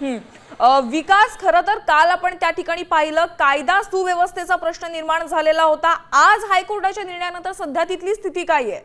विकास खरं तर काल आपण त्या ठिकाणी पाहिलं. कायदा सुव्यवस्थेचा प्रश्न निर्माण झालेला होता. आज हायकोर्टाच्या निर्णयानंतर सध्या तिथली स्थिती काय आहे?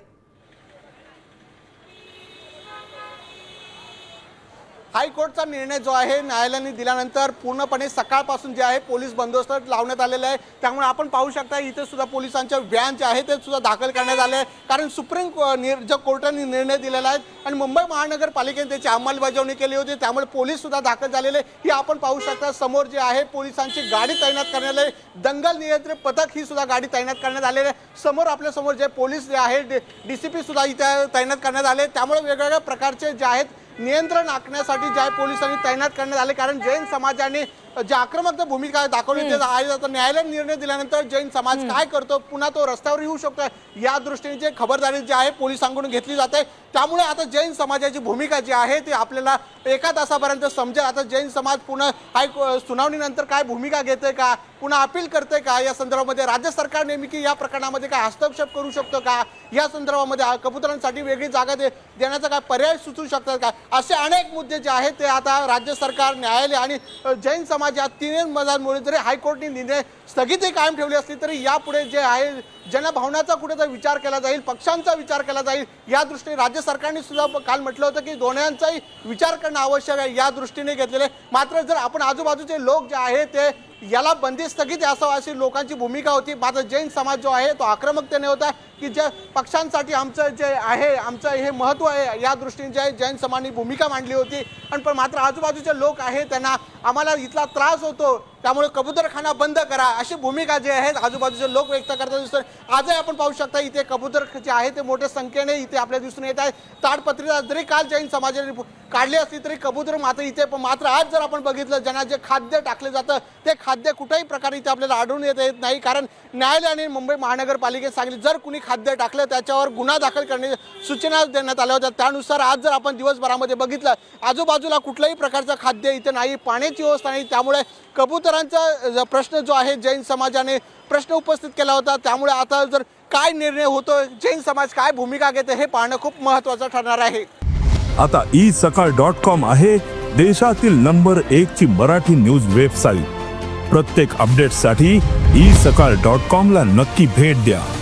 हायकोर्टचा निर्णय जो आहे न्यायालयाने दिल्यानंतर पूर्णपणे सकाळपासून जे आहे पोलीस बंदोबस्त लावण्यात आलेला आहे. त्यामुळे आपण पाहू शकता इथे सुद्धा पोलिसांच्या व्हॅन जे आहे ते सुद्धा दाखल करण्यात आले आहे. कारण सुप्रीम को- निर- जो कोर्टाने निर्णय दिलेला आहे आणि मुंबई महानगरपालिकेने त्याची अंमलबजावणी केली होती त्यामुळे पोलीस सुद्धा दाखल झालेले ही आपण पाहू शकता समोर जे आहे पोलिसांची गाडी तैनात करण्यात आली आहे. दंगल नियंत्रण पथक ही सुद्धा गाडी तैनात करण्यात आलेली आहे. समोर आपल्यासमोर जे पोलीस जे आहे डी सी पी सुद्धा इथे तैनात करण्यात आले त्यामुळे वेगवेगळ्या प्रकारचे जे आहेत नियंत्रण आखण्यासाठी जे आहे पोलिसांनी तैनात करण्यात आले कारण जैन समाजाने जे आक्रमक भूमिका दाखवली ते आता न्यायालय निर्णय दिल्यानंतर जैन समाज काय करतो पुन्हा तो रस्त्यावर येऊ शकतो या दृष्टीने जे खबरदारी जी आहे पोलिसांकडून घेतली जाते. त्यामुळे आता जैन समाजाची भूमिका जी आहे ती आपल्याला एका तासापर्यंत समजेल. आता जैन समाज पुन्हा हाय सुनावणीनंतर काय भूमिका घेते का पुन्हा अपील करते का या संदर्भामध्ये राज्य सरकार नेमकी या प्रकरणामध्ये काय हस्तक्षेप करू शकतो का या संदर्भामध्ये कबुतरांसाठी वेगळी जागा दे देण्याचा काय पर्याय सुचवू शकतात का? असे अनेक मुद्दे जे आहेत ते आता राज्य सरकार न्यायालय आणि जैन समाज या तिन्ही मजांमुळे जरी हायकोर्टने निर्णय स्थगिती कायम ठेवली असली तरी यापुढे जे आहे जनभावनाचा कुठेतरी विचार केला जाईल पक्षांचा विचार केला जाईल या दृष्टीने राज्य सरकारने सुद्धा काल म्हटलं होतं की दोन्यांचाही विचार करणं आवश्यक आहे या दृष्टीने घेतलेले. मात्र जर आपण आजूबाजूचे लोक जे आहे ते याला बंदी स्थगित असावं अशी लोकांची भूमिका होती. मात्र जैन समाज जो आहे तो आक्रमकतेने होता की ज्या पक्षांसाठी आमचं जे आहे आमचं हे महत्त्व आहे या दृष्टीने जे आहे जैन समाजाने भूमिका मांडली होती. आणि पण मात्र आजूबाजूचे लोक आहेत त्यांना आम्हाला इथला त्रास होतो. त्यामुळे कबूतरखाना बंद करा. अशी भूमिका जी आहेत आजूबाजूचे लोक व्यक्त करतात. दिसतात आजही आपण पाहू शकता इथे कबूतर जे आहे ते मोठ्या संख्येने इथे आपल्या दिसून येत आहे. ताडपत्रीला जरी काल जैन समाजाने काढली असली तरी कबूतर मात्र इथे पण मात्र आज जर आपण बघितलं ज्यांना जे खाद्य टाकले जातं ते खाद्य कुठल्याही प्रकारे इथे आपल्याला आढळून येत येत नाही. कारण न्यायालयाने मुंबई महानगरपालिकेत सांगितले जर कुणी खाद्य टाकलं त्याच्यावर गुन्हा दाखल करण्याची सूचना देण्यात आल्या होत्या. त्यानुसार आज जर आपण दिवसभरामध्ये बघितलं आजूबाजूला कुठल्याही प्रकारचं खाद्य इथे नाही पाण्याची व्यवस्था नाही. त्यामुळे कबूतर ज- प्रश्न जो आहे जैन समाजाने प्रश्न उपस्थित केला होता. त्यामुळे आता जर काय निर्णय होतो जैन समाज काय भूमिका घेते हे पाहणं खूप महत्त्वाचं ठरणार आहे. आता ई सकाळ डॉट कॉम आहे देशातील नंबर एक ची मराठी न्यूज वेबसाईट. प्रत्येक अपडेटसाठी ई सकाळ डॉट कॉम ला नक्की भेट द्या.